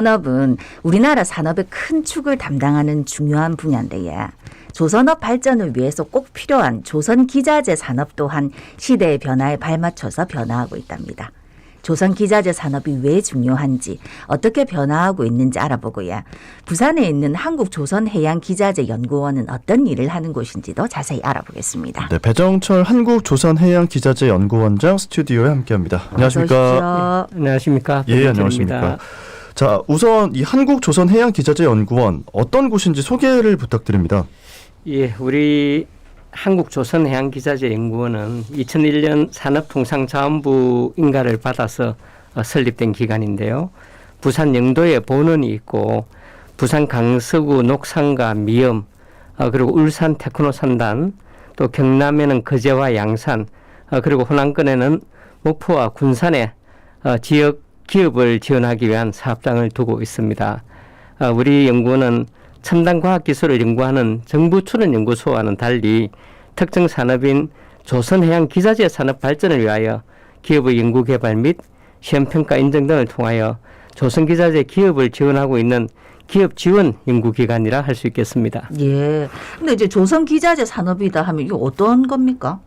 산업은 우리나라 산업의 큰 축을 담당하는 중요한 분야인데요. 조선업 발전을 위해서 꼭 필요한 조선 기자재 산업 또한 시대의 변화에 발맞춰서 변화하고 있답니다. 조선 기자재 산업이 왜 중요한지 어떻게 변화하고 있는지 알아보고요. 부산에 있는 한국 조선 해양 기자재 연구원은 어떤 일을 하는 곳인지도 자세히 알아보겠습니다. 네, 배정철 한국 조선 해양 기자재 연구원장 스튜디오에 함께합니다. 안녕하십니까? 오십시오. 안녕하십니까. 예. 안녕하십니까. 자, 우선 이 한국조선해양기자재연구원 어떤 곳인지 소개를 부탁드립니다. 예, 우리 한국조선해양기자재연구원은 2001년 산업통상자원부 인가를 받아서 어, 설립된 기관인데요. 부산 영도에 본원이 있고 부산 강서구 녹산과 미염 어, 그리고 울산 테크노산단 또 경남에는 거제와 양산 어, 그리고 호남권에는 목포와 군산에 어, 지역 기업을 지원하기 위한 사업장을 두고 있습니다. 어, 우리 연구원은 첨단 과학 기술을 연구하는 정부 출원 연구소와는 달리 특정 산업인 조선해양 기자재 산업 발전을 위하여 기업의 연구 개발 및 시험 평가 인증 등을 통하여 조선 기자재 기업을 지원하고 있는 기업 지원 연구 기관이라 할 수 있겠습니다. 예. 근데 이제 조선 기자재 산업이다 하면 이게 어떤 겁니까?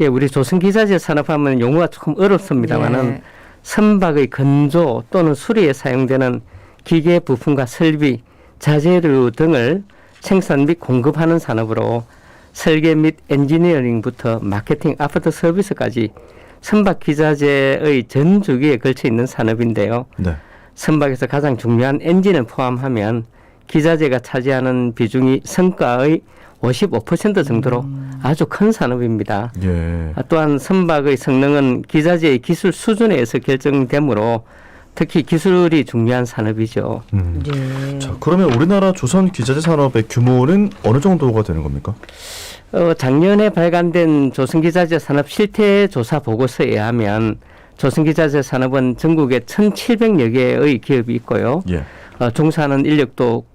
예, 우리 조선 기자재 산업하면 용어가 조금 어렵습니다만은 예. 선박의 건조 또는 수리에 사용되는 기계 부품과 설비, 자재류 등을 생산 및 공급하는 산업으로 설계 및 엔지니어링부터 마케팅, 아파트 서비스까지 선박 기자재의 전 주기에 걸쳐 있는 산업인데요. 네. 선박에서 가장 중요한 엔진을 포함하면 기자재가 차지하는 비중이 성과의 55% 정도로 아주 큰 산업입니다. 예. 아, 또한 선박의 성능은 기자재의 기술 수준에 의해서 결정되므로 특히 기술이 중요한 산업이죠. 음. 예. 자, 그러면 우리나라 조선 기자재 산업의 규모는 어느 정도가 되는 겁니까? 어, 작년에 발간된 조선 기자재 산업 실태 조사 보고서에 의하면 조선 기자재 산업은 전국에 1,700여 개의 기업이 있고요. 예. 어, 종사하는 인력도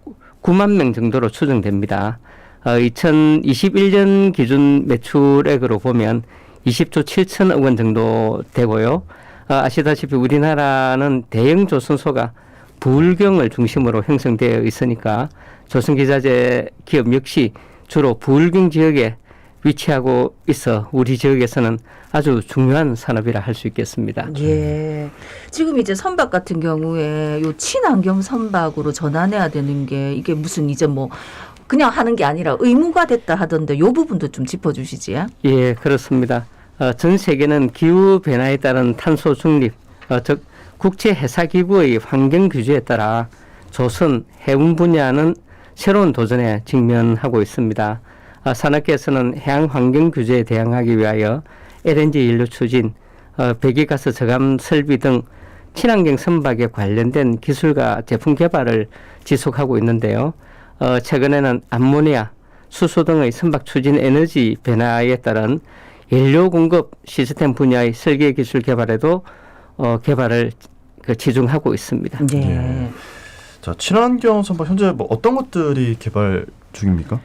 9만 명 정도로 추정됩니다. 어, 2021년 기준 매출액으로 보면 20조 7천억 원 정도 되고요. 어, 아시다시피 우리나라는 대형 조선소가 부울경을 중심으로 형성되어 있으니까 조선기자재 기업 역시 주로 부울경 지역에 위치하고 있어 우리 지역에서는 아주 중요한 산업이라 할 수 있겠습니다. 예. 지금 이제 선박 같은 경우에 요 친환경 선박으로 전환해야 되는 게 이게 무슨 이제 뭐 그냥 하는 게 아니라 의무가 됐다 하던데 요 부분도 좀 짚어주시지. 예, 그렇습니다. 어, 전 세계는 기후 변화에 따른 탄소 중립, 어, 즉 국제 해사 기구의 환경 규제에 따라 조선 해운 분야는 새로운 도전에 직면하고 있습니다. 아, 산업계에서는 해양 환경 규제에 대응하기 위하여 LNG 연료 추진, 어, 배기가스 저감 설비 등 친환경 선박에 관련된 기술과 제품 개발을 지속하고 있는데요. 어, 최근에는 암모니아, 수소 등의 선박 추진 에너지 변화에 따른 연료 공급 시스템 분야의 설계 기술 개발에도 어, 개발을 그 치중하고 있습니다. 예. 예. 자, 친환경 선박 현재 뭐 어떤 것들이 개발 중입니까?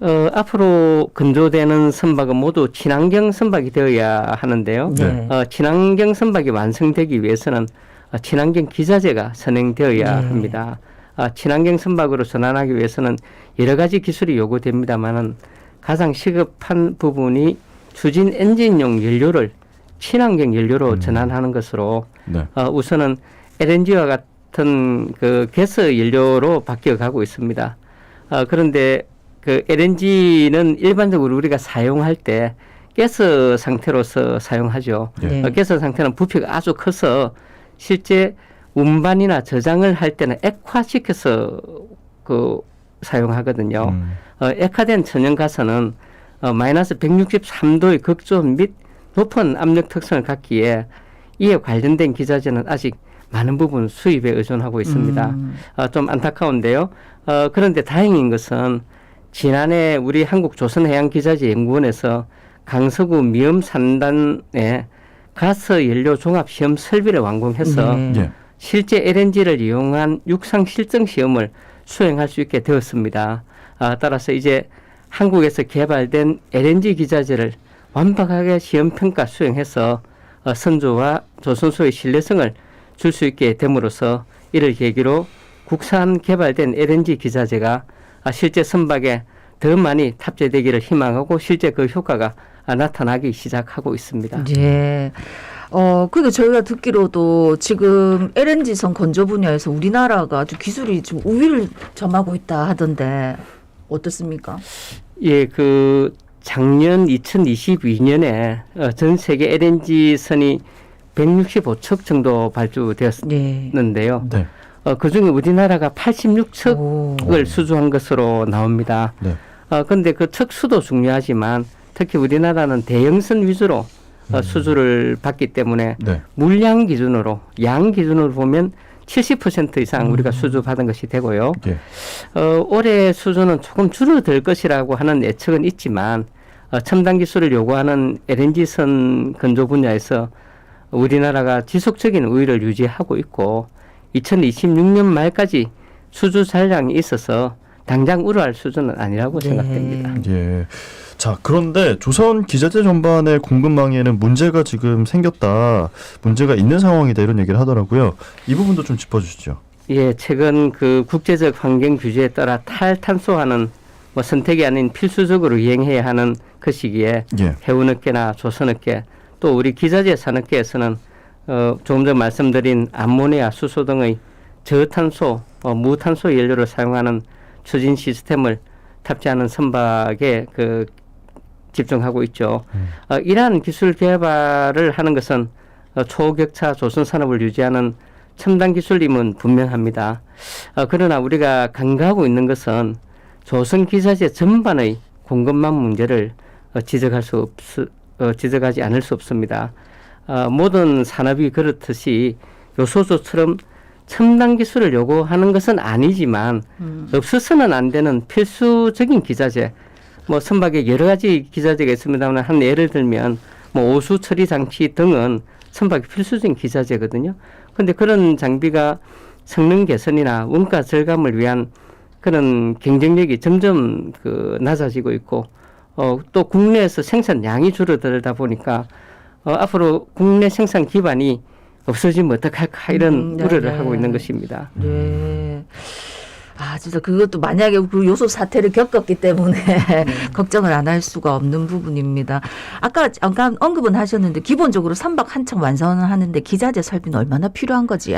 어, 앞으로 건조되는 선박은 모두 친환경 선박이 되어야 하는데요. 네. 어, 친환경 선박이 완성되기 위해서는 어, 친환경 기자재가 선행되어야 네. 합니다. 아, 친환경 선박으로 전환하기 위해서는 여러 가지 기술이 요구됩니다만은 가장 시급한 부분이 추진 엔진용 연료를 친환경 연료로 음. 전환하는 것으로 네. 어, 우선은 LNG와 같은 그 가스 연료로 바뀌어 가고 있습니다. 어, 그런데 그 LNG는 일반적으로 우리가 사용할 때 가스 상태로서 사용하죠. 예. 네. 어, 가스 상태는 부피가 아주 커서 실제 운반이나 저장을 할 때는 액화시켜서 그 사용하거든요. 음. 어, 액화된 천연 가스는 어, 마이너스 163도의 극조온 및 높은 압력 특성을 갖기에 이에 관련된 기자재는 아직 많은 부분 수입에 의존하고 있습니다. 음. 어, 좀 안타까운데요. 어, 그런데 다행인 것은 지난해 우리 한국 조선해양기자재연구원에서 강서구 미음 산단에 가스 연료 종합 시험 설비를 완공해서 네. 예. 실제 LNG를 이용한 육상 실증 시험을 수행할 수 있게 되었습니다. 아, 따라서 이제 한국에서 개발된 LNG 기자재를 완벽하게 시험 평가 수행해서 어, 선조와 조선소의 신뢰성을 줄 수 있게 됨으로써 이를 계기로 국산 개발된 LNG 기자재가 아, 실제 선박에 더 많이 탑재되기를 희망하고 실제 그 효과가 아, 나타나기 시작하고 있습니다. 예. 어, 그리고 저희가 듣기로도 지금 LNG선 건조 분야에서 우리나라가 아주 기술이 좀 우위를 점하고 있다 하던데 어떻습니까? 예, 그 작년 2022년에 어, 전 세계 LNG 선이 165척 정도 발주되었는데요. 예. 네. 어, 그 중에 우리나라가 86척을 오. 수주한 것으로 나옵니다. 네. 어, 근데 그 척 수도 중요하지만 특히 우리나라는 대형선 위주로 어, 음. 수주를 받기 때문에 네. 물량 기준으로 양 기준으로 보면 70% 이상 음. 우리가 수주 받은 것이 되고요. 예. 어, 올해 수주는 조금 줄어들 것이라고 하는 예측은 있지만 어, 첨단 기술을 요구하는 LNG선 건조 분야에서 우리나라가 지속적인 우위를 유지하고 있고 2026년 말까지 수주 잔량이 있어서 당장 우려할 수준은 아니라고 네. 생각됩니다. 예. 자, 그런데 조선 기자재 전반의 공급망에는 문제가 지금 생겼다. 문제가 있는 상황이다. 이런 얘기를 하더라고요. 이 부분도 좀 짚어 주시죠. 예, 최근 그 국제적 환경 규제에 따라 탈탄소화는 뭐 선택이 아닌 필수적으로 이행해야 하는 그 시기에 예. 해운업계나 조선업계 또 우리 기자재 산업계에서는 어, 조금 전 말씀드린 암모니아, 수소 등의 저탄소, 어, 무탄소 연료를 사용하는 추진 시스템을 탑재하는 선박에 그 집중하고 있죠. 어, 이러한 기술 개발을 하는 것은 어, 초격차 조선 산업을 유지하는 첨단 기술임은 분명합니다. 어, 그러나 우리가 간과하고 있는 것은 조선 기자재 전반의 공급망 문제를 어, 지적할 수 없, 어, 지적하지 않을 수 없습니다. 어, 모든 산업이 그렇듯이 요소수처럼 첨단 기술을 요구하는 것은 아니지만 음. 없어서는 안 되는 필수적인 기자재, 뭐 선박에 여러 가지 기자재가 있습니다만 한 예를 들면 뭐 오수 처리 장치 등은 선박의 필수적인 기자재거든요. 근데 그런 장비가 성능 개선이나 원가 절감을 위한 그런 경쟁력이 점점 그 낮아지고 있고 어, 또 국내에서 생산량이 줄어들다 보니까 어, 앞으로 국내 생산 기반이 없어지면 어떡할까 이런 음, 네, 우려를 네. 하고 있는 것입니다. 네. 아, 진짜 그것도 만약에 그 요소 사태를 겪었기 때문에 걱정을 안 할 수가 없는 부분입니다. 아까 잠깐 언급은 하셨는데 기본적으로 선박 한 척 완성을 하는데 기자재 설비는 얼마나 필요한 거지?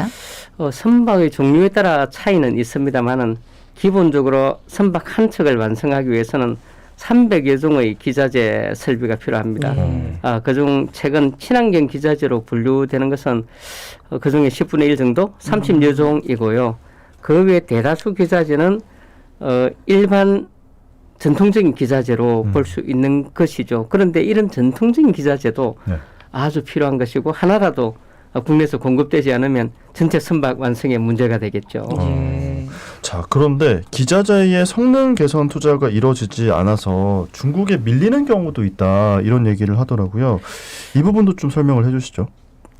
어, 선박의 종류에 따라 차이는 있습니다만은 기본적으로 선박 한 척을 완성하기 위해서는 300여 종의 기자재 설비가 필요합니다. 예. 아, 그중 최근 친환경 기자재로 분류되는 것은 어, 그중에 10분의 1 정도, 30여 종이고요. 그 외 대다수 기자재는 어, 일반 전통적인 기자재로 음. 볼수 있는 것이죠. 그런데 이런 전통적인 기자재도 네. 아주 필요한 것이고 하나라도 어, 국내에서 공급되지 않으면 전체 선박 완성에 문제가 되겠죠. 예. 자, 그런데 기자재의 성능 개선 투자가 이루어지지 않아서 중국에 밀리는 경우도 있다. 이런 얘기를 하더라고요. 이 부분도 좀 설명을 해 주시죠.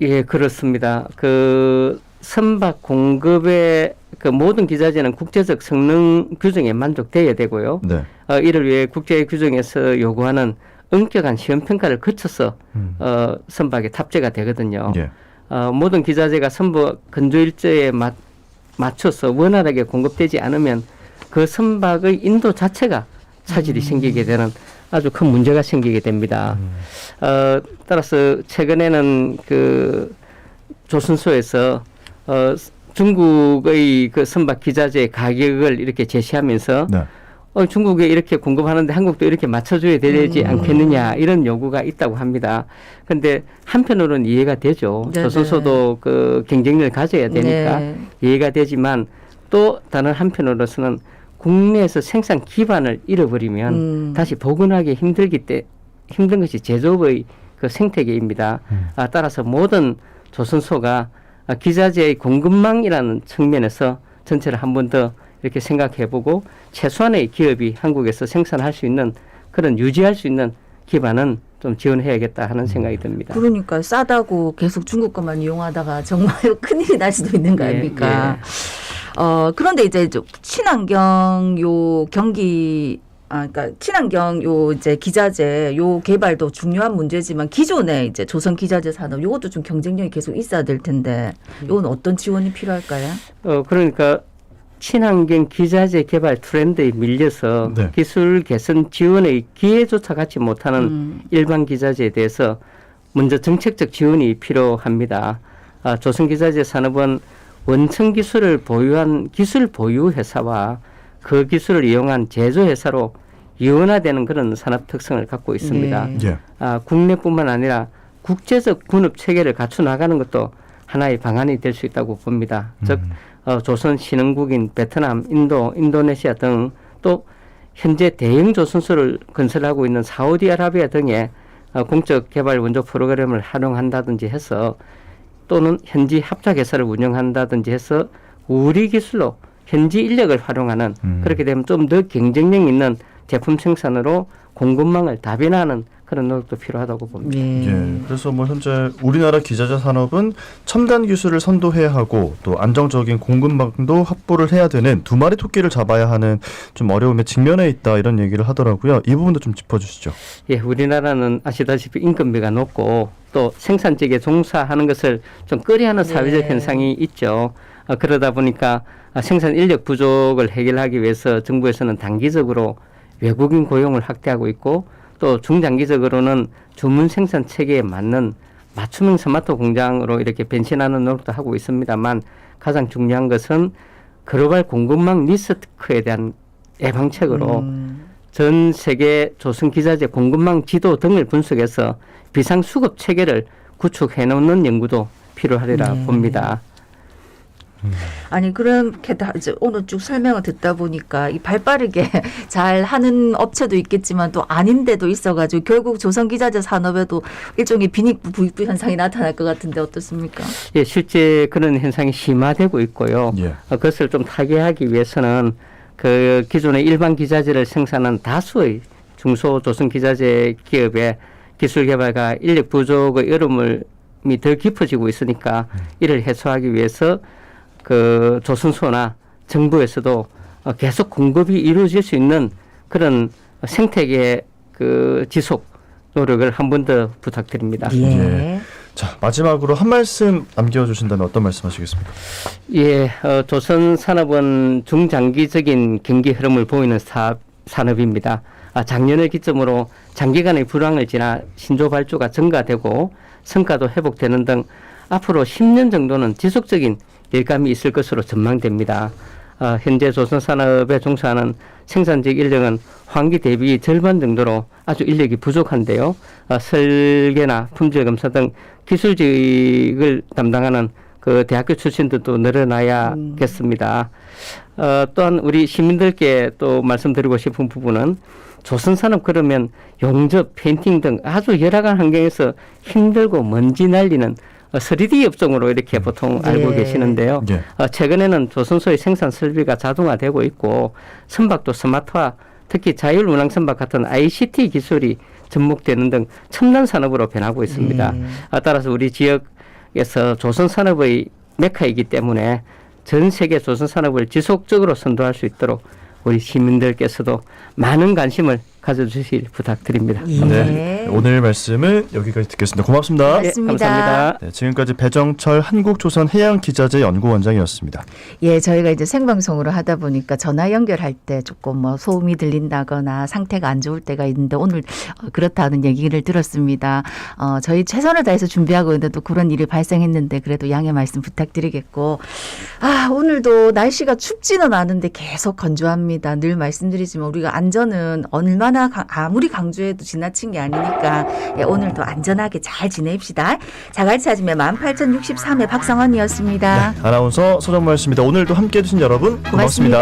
예, 그렇습니다. 그 선박 공급의 그 모든 기자재는 국제적 성능 규정에 만족돼야 되고요. 네. 어, 이를 위해 국제 규정에서 요구하는 엄격한 시험 평가를 거쳐서 음. 어, 선박에 탑재가 되거든요. 예. 어, 모든 기자재가 선박 건조 일정에 맞, 맞춰서 원활하게 공급되지 않으면 그 선박의 인도 자체가 차질이 생기게 되는 아주 큰 문제가 생기게 됩니다. 어, 따라서 최근에는 그 조선소에서 어, 중국의 그 선박 기자재 가격을 이렇게 제시하면서 네. 어, 중국에 이렇게 공급하는데 한국도 이렇게 맞춰줘야 되지 음. 않겠느냐 이런 요구가 있다고 합니다. 근데 한편으로는 이해가 되죠. 네네. 조선소도 그 경쟁력을 가져야 되니까 네. 이해가 되지만 또 다른 한편으로서는 국내에서 생산 기반을 잃어버리면 음. 다시 복원하기 힘들기 때 힘든 것이 제조업의 그 생태계입니다. 음. 아, 따라서 모든 조선소가 아, 기자재의 공급망이라는 측면에서 전체를 한 번 더 이렇게 생각해보고 최소한의 기업이 한국에서 생산할 수 있는 그런 유지할 수 있는 기반은 좀 지원해야겠다 하는 생각이 듭니다. 그러니까 싸다고 계속 중국 것만 이용하다가 정말 큰일이 날 수도 있는 거 예, 아닙니까? 어, 그런데 이제 저 친환경 요 경기 아, 그러니까 친환경 요 이제 기자재 요 개발도 중요한 문제지만 기존의 이제 조선 기자재 산업 요것도 좀 경쟁력이 계속 있어야 될 텐데 요건 어떤 지원이 필요할까요? 어, 그러니까 친환경 기자재 개발 트렌드에 밀려서 네. 기술 개선 지원의 기회조차 갖지 못하는 음. 일반 기자재에 대해서 먼저 정책적 지원이 필요합니다. 아, 조선 기자재 산업은 원천 기술을 보유한 기술 보유 회사와 그 기술을 이용한 제조 회사로 이원화되는 그런 산업 특성을 갖고 있습니다. 네. 예. 아, 국내뿐만 아니라 국제적 군업 체계를 갖춰 나가는 것도 하나의 방안이 될 수 있다고 봅니다. 즉 음. 어, 조선 신흥국인 베트남, 인도, 인도네시아 등 또 현재 대형 조선소를 건설하고 있는 사우디아라비아 등의 어, 공적 개발 원조 프로그램을 활용한다든지 해서 또는 현지 합작 회사를 운영한다든지 해서 우리 기술로 현지 인력을 활용하는 음. 그렇게 되면 좀 더 경쟁력 있는 제품 생산으로 공급망을 다변화하는 그런 노력도 필요하다고 봅니다. 예. 예. 그래서 뭐 현재 우리나라 기자재 산업은 첨단 기술을 선도해야 하고 또 안정적인 공급망도 확보를 해야 되는 두 마리 토끼를 잡아야 하는 좀 어려움에 직면해 있다 이런 얘기를 하더라고요. 이 부분도 좀 짚어주시죠. 예, 우리나라는 아시다시피 인건비가 높고 또 생산직에 종사하는 것을 좀 꺼려하는 사회적 네. 현상이 있죠. 어, 그러다 보니까 아, 생산 인력 부족을 해결하기 위해서 정부에서는 단기적으로 외국인 고용을 확대하고 있고 또 중장기적으로는 주문 생산 체계에 맞는 맞춤형 스마트 공장으로 이렇게 변신하는 노력도 하고 있습니다만 가장 중요한 것은 글로벌 공급망 리스크에 대한 예방책으로 음. 전 세계 조선 기자재 공급망 지도 등을 분석해서 비상 수급 체계를 구축해 놓는 연구도 필요하리라 네. 봅니다. 아니 그렇게 다 이제 오늘 쭉 설명을 듣다 보니까 이 발빠르게 잘 하는 업체도 있겠지만 또 아닌데도 있어가지고 결국 조선 기자재 산업에도 일종의 빈익부 부익부 현상이 나타날 것 같은데 어떻습니까? 예, 실제 그런 현상이 심화되고 있고요. 예. 어, 그것을 좀 타개하기 위해서는 그 기존의 일반 기자재를 생산한 다수의 중소 조선 기자재 기업의 기술 개발과 인력 부족의 어려움이 더 깊어지고 있으니까 이를 해소하기 위해서 그 조선소나 정부에서도 어, 계속 공급이 이루어질 수 있는 그런 생태계 그 지속 노력을 한 번 더 부탁드립니다. 예. 자 마지막으로 한 말씀 남겨주신다면 어떤 말씀하시겠습니까? 예, 어, 조선 산업은 중장기적인 경기 흐름을 보이는 사업, 산업입니다. 아, 작년을 기점으로 장기간의 불황을 지나 신조 발주가 증가되고 성과도 회복되는 등 앞으로 10년 정도는 지속적인 일감이 있을 것으로 전망됩니다. 어, 현재 조선 산업에 종사하는 생산직 인력은 환기 대비 절반 정도로 아주 인력이 부족한데요. 어, 설계나 품질 검사 등 기술직을 담당하는 그 대학교 출신들도 늘어나야겠습니다. 어, 또한 우리 시민들께 또 말씀드리고 싶은 부분은 조선 산업 그러면 용접, 페인팅 등 아주 열악한 환경에서 힘들고 먼지 날리는 어, 3D 업종으로 이렇게 보통 알고 예. 계시는데요. 예. 어, 최근에는 조선소의 생산 설비가 자동화되고 있고 선박도 스마트화, 특히 자율 운항 선박 같은 ICT 기술이 접목되는 등 첨단 산업으로 변하고 있습니다. 네. 아, 따라서 우리 지역에서 조선 산업의 메카이기 때문에 전 세계 조선 산업을 지속적으로 선도할 수 있도록 우리 시민들께서도 많은 관심을 가져주실 부탁드립니다. 예. 네. 오늘 말씀은 여기까지 듣겠습니다. 고맙습니다. 네. 예. 감사합니다. 네, 지금까지 배정철 한국조선해양기자재 연구원장이었습니다. 예, 저희가 이제 생방송으로 하다 보니까 전화 연결할 때 조금 뭐 소음이 들린다거나 상태가 안 좋을 때가 있는데 오늘 어, 그렇다는 얘기를 들었습니다. 어, 저희 최선을 다해서 준비하고 있는데 또 그런 일이 발생했는데 그래도 양해 말씀 부탁드리겠고 아, 오늘도 날씨가 춥지는 않은데 계속 건조합니다. 늘 말씀드리지만 우리가 안전은 얼마나 강- 아무리 강조해도 지나친 게 아니니까 예, 오늘도 안전하게 잘 지냅시다. 자갈치 아침에 18,063회 박성원이었습니다. 아나운서 서정모였습니다. 오늘도 함께해 주신 여러분 고맙습니다. 고맙습니다.